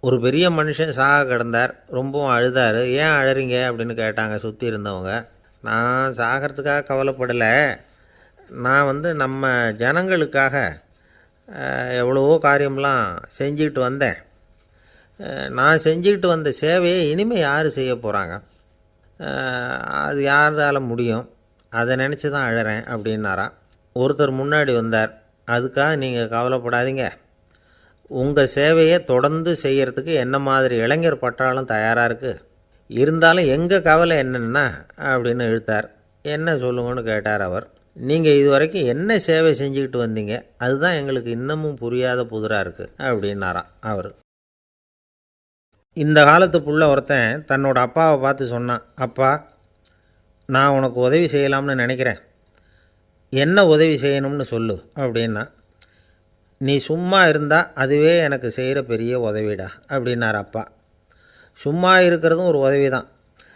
ஒரு பெரிய மனுஷன் சாக கிடந்தார் ரொம்பவும் அழுதார். ஏன் அழறீங்க? அப்படின்னு கேட்டாங்க சுற்றி இருந்தவங்க. நான் சாகிறதுக்காக கவலைப்படலை. நான் வந்து நம்ம ஜனங்களுக்காக எவ்வளவோ காரியம்லாம் செஞ்சுக்கிட்டு வந்தேன். நான் செஞ்சுக்கிட்டு வந்த சேவையை இனிமேல் யார் செய்ய போகிறாங்க அது யாரால முடியும்? அதை நினச்சி தான் அழகிறேன் அப்படின்னாராம். ஒருத்தர் முன்னாடி வந்தார். அதுக்காக நீங்கள் கவலைப்படாதீங்க. உங்கள் சேவையை தொடர்ந்து செய்கிறதுக்கு என்ன மாதிரி இளைஞர் பட்டாளம் தயாராக இருக்குது இருந்தாலும் எங்கள் கவலை என்னென்னா அப்படின்னு இழுத்தார் என்ன சொல்லுங்கன்னு கேட்டார் அவர். நீங்கள் இது வரைக்கும் என்ன சேவை செஞ்சுக்கிட்டு வந்தீங்க? அதுதான் எங்களுக்கு இன்னமும் புரியாத புதிராக இருக்குது அப்படின்னாராம் அவர். இந்த காலத்து புள்ள ஒருத்தன் தன்னோட அப்பாவை பார்த்து சொன்னான் அப்பா நான் உனக்கு உதவி செய்யலாம்னு நினைக்கிறேன். என்ன உதவி செய்யணும்னு சொல்லு அப்படின்னா நீ சும்மா இருந்தால் அதுவே எனக்கு செய்கிற பெரிய உதவிடா அப்படின்னார் அப்பா. சும்மா இருக்கிறதும் ஒரு உதவி தான்